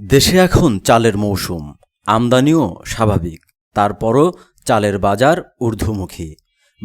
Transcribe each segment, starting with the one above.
দেশে এখন চালের মৌসুম, আমদানিও স্বাভাবিক। তারপরও চালের বাজার ঊর্ধ্বমুখী।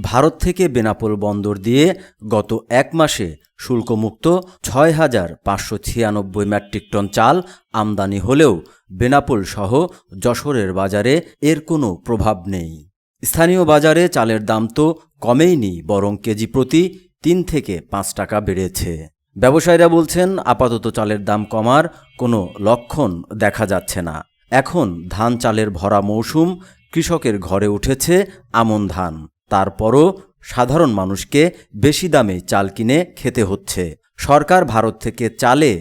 ভারত থেকে বেনাপোল বন্দর দিয়ে গত এক মাসে শুল্কমুক্ত ছয় হাজার পাঁচশো ছিয়ানব্বই মেট্রিক টন চাল আমদানি হলেও বেনাপোল সহ যশোরের বাজারে এর কোনো প্রভাব নেই। স্থানীয় বাজারে চালের দাম তো কমেইনি, বরং কেজি প্রতি তিন থেকে পাঁচ টাকা বেড়েছে। ব্যবসায়ীরা বলছেন, আপাতত চালের দাম কমার কোনো লক্ষণ দেখা যাচ্ছে না। এখন ধান চালের ভরা মৌসুম, কৃষকের ঘরে উঠেছে আমন ধান। তারপরও সাধারণ মানুষকে বেশি দামে চাল কিনে খেতে হচ্ছে। সরকার ভারত থেকে চালে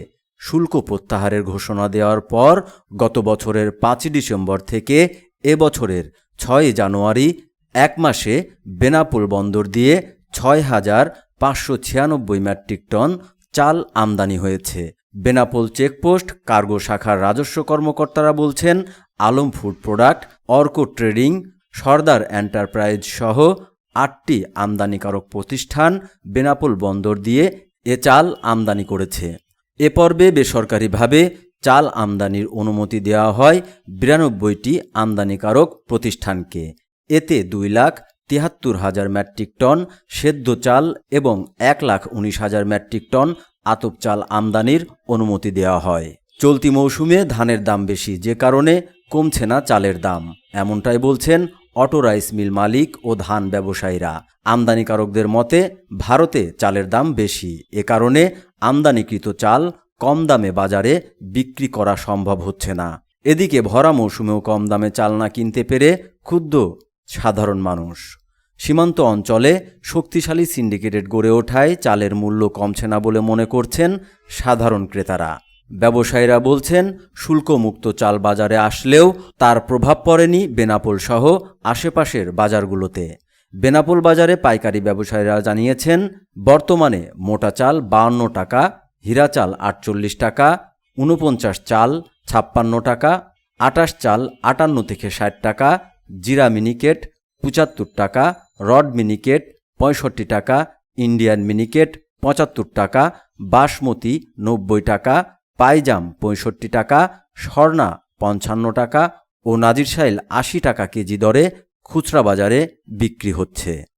শুল্ক প্রত্যাহারের ঘোষণা দেওয়ার পর গত বছরের পাঁচই ডিসেম্বর থেকে এ বছরের ছয় জানুয়ারি এক মাসে বেনাপোল বন্দর দিয়ে ছয় হাজার পাঁচশো ছিয়ানব্বই মেট্রিক টন চাল আমদানি হয়েছে। বেনাপোল চেকপোস্ট, কার্গো শাখার রাজস্ব কর্মকর্তারা বলছেন, Alam food product, Arka trading, Sardar enterprise সহ আটটি আমদানিকারক প্রতিষ্ঠান বেনাপোল বন্দর দিয়ে এ চাল আমদানি করেছে। এ পর্বে বেসরকারিভাবে চাল আমদানির অনুমতি দেওয়া হয় বিরানব্বইটি আমদানিকারক প্রতিষ্ঠানকে। এতে দুই লাখ তিয়াত্তর হাজার মেট্রিক টন সেদ্ধ চাল এবং এক লাখ উনিশ হাজার মেট্রিক টন আতপ চাল আমদানির অনুমতি দেওয়া হয়। চলতি মৌসুমে ধানের দাম বেশি, যে কারণে কমছে না চালের দাম। এমনটাই বলছেন অটো রাইস মিল মালিক ও ধান ব্যবসায়ীরা। আমদানিকারকদের মতে, ভারতে চালের দাম বেশি। এ কারণে আমদানিকৃত চাল কম দামে বাজারে বিক্রি করা সম্ভব হচ্ছে না। এদিকে ভরা মৌসুমেও কম দামে চাল না কিনতে পেরে ক্ষুব্ধ সাধারণ মানুষ। সীমান্ত অঞ্চলে শক্তিশালী সিন্ডিকেটেড গড়ে ওঠায় চালের মূল্য কমছে না বলে মনে করছেন সাধারণ ক্রেতারা। ব্যবসায়ীরা বলছেন, শুল্কমুক্ত চাল বাজারে আসলেও তার প্রভাব পড়েনি বেনাপোল সহ আশেপাশের বাজারগুলোতে। বেনাপোল বাজারে পাইকারি ব্যবসায়ীরা জানিয়েছেন, বর্তমানে মোটা চাল বাহান্ন টাকা, হীরা চাল আটচল্লিশ টাকা, ঊনপঞ্চাশ চাল ছাপ্পান্ন টাকা, আটাশ চাল আটান্ন থেকে ষাট টাকা জিরা মিনিকেট, পঁচাত্তর টাকা, রড মিনিকেট, পঁয়ষট্টি টাকা, ইন্ডিয়ান মিনিকেট, পঁচাত্তর টাকা, বাসমতি নব্বই টাকা, পাইজাম পঁয়ষট্টি টাকা, স্বর্ণা পঞ্চান্ন টাকা ও নাজিরশাইল আশি টাকা কেজি দরে খুচরা বাজারে বিক্রি হচ্ছে।